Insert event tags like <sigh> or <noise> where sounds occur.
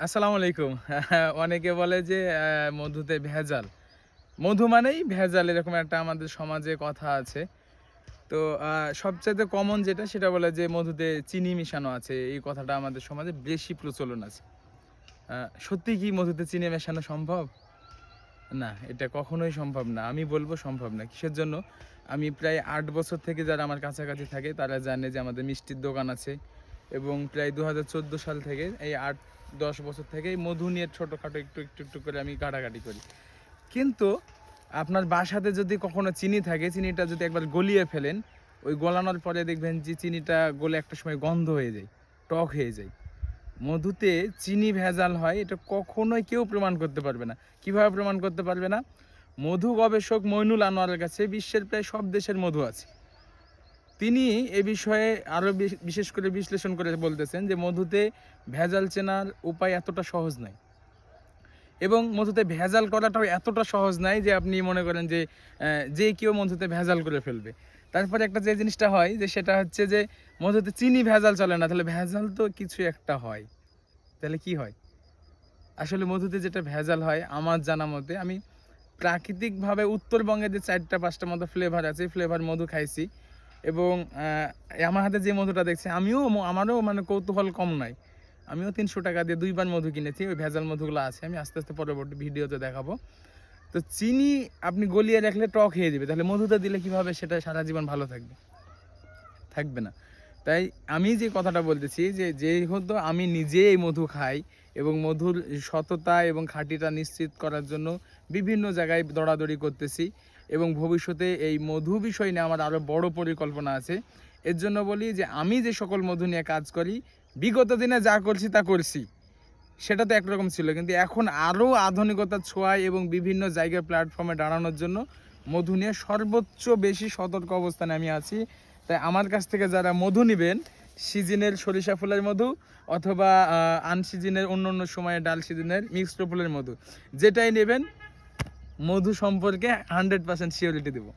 আসসালামু আলাইকুম। <laughs> অনেকে বলে যে মধুতে ভেজাল। মধু মানেই ভেজাল, এরকম একটা আমাদের সমাজে কথা আছে। তো সবচাইতে কমন যেটা, সেটা বলে যে, মধুতে চিনি মেশানো আছে। এই কথাটা আমাদের সমাজে বেশি প্রচলন আছে। সত্যি কি মধুতে চিনি মেশানো সম্ভব? না, এটা কখনোই সম্ভব না। আমি বলব সম্ভব না। কিসের জন্য? আমি প্রায় আট বছর থেকে যারা আমার কাছাকাছি থাকে, তারা জানে যে, আমাদের মিষ্টির দোকান আছে। এবং প্রায় দু হাজার চোদ্দ সাল থেকে এই আট দশ বছর থেকে এই মধু নিয়ে ছোটোখাটো একটু একটু একটু করে আমি কাটাকাটি করি। কিন্তু আপনার বাসাতে যদি কখনো চিনি থাকে, চিনিটা যদি একবার গলিয়ে ফেলেন, ওই গলানোর পরে দেখবেন যে চিনিটা গলে একটা সময় গন্ধ হয়ে যায়, টক হয়ে যায়। মধুতে চিনি ভেজাল হয়, এটা কখনোই কেউ প্রমাণ করতে পারবে না। কীভাবে প্রমাণ করতে পারবে না? মধু গবেষক মইনুল আনোয়ারের কাছে বিশ্বের প্রায় সব দেশের মধু আছে। তিনি এ বিষয়ে আরও বিশেষ করে বিশ্লেষণ করে বলতেছেন যে মধুতে ভেজাল চেনার উপায় এতটা সহজ নয় এবং মধুতে ভেজাল করাটাও এতটা সহজ নাই যে আপনি মনে করেন যে যে কেউ মধুতে ভেজাল করে ফেলবে। তারপরে একটা যে জিনিসটা হয় যে সেটা হচ্ছে যে, মধুতে চিনি ভেজাল চলে না, তাহলে ভেজাল তো কিছু একটা হয়। তাহলে কি হয়? আসলে মধুতে যেটা ভেজাল হয়, আমার জানা মতে, আমি প্রাকৃতিকভাবে উত্তরবঙ্গে যে চারটা, পাঁচটা মতো ফ্লেভার আছে ফ্লেভার মধু খাইছি। এবং আমার হাতে যে মধুটা দেখছে আমিও আমারও মানে কৌতূহল কম নাই। আমিও তিনশো টাকা দিয়ে দুইবার মধু কিনেছি, ওই ভেজাল মধুগুলো আছে, আমি আস্তে আস্তে পরবর্তী ভিডিওতে দেখাবো। তো চিনি আপনি গলিয়ে রাখলে টক হয়ে যাবে, তাহলে মধুতে দিলে কীভাবে সেটা সারা জীবন ভালো থাকবে? থাকবে না। তাই আমি যে কথাটা বলতেছি, যে যেহেতু আমি নিজে এই মধু খাই এবং মধুর সততা এবং খাঁটিটা নিশ্চিত করার জন্য বিভিন্ন জায়গায় দৌড়াদৌড়ি করতেছি এবং ভবিষ্যতে এই মধু বিষয় নিয়ে আমার আরও বড় পরিকল্পনা আছে। এর জন্য বলি যে, আমি যে সকল মধু নিয়ে কাজ করি, বিগত দিনে যা করছি তা করছি। সেটা তো একরকম ছিল, কিন্তু এখন আরও আধুনিকতার ছোঁয়ায় এবং বিভিন্ন জায়গার প্ল্যাটফর্মে দাঁড়ানোর জন্য মধু নিয়ে সর্বোচ্চ বেশি সতর্ক অবস্থানে আমি আছি। তাই আমার কাছ থেকে যারা মধু নেবেন, সিজনের সরিষা ফুলের মধু অথবা আনসিজনের অন্য অন্য সময়ে ডাল সিজনের মিক্সড ফুলের মধু, যেটাই নেবেন মধু সম্পর্কে হান্ড্রেড পার্সেন্ট সিওরিটি দেবো।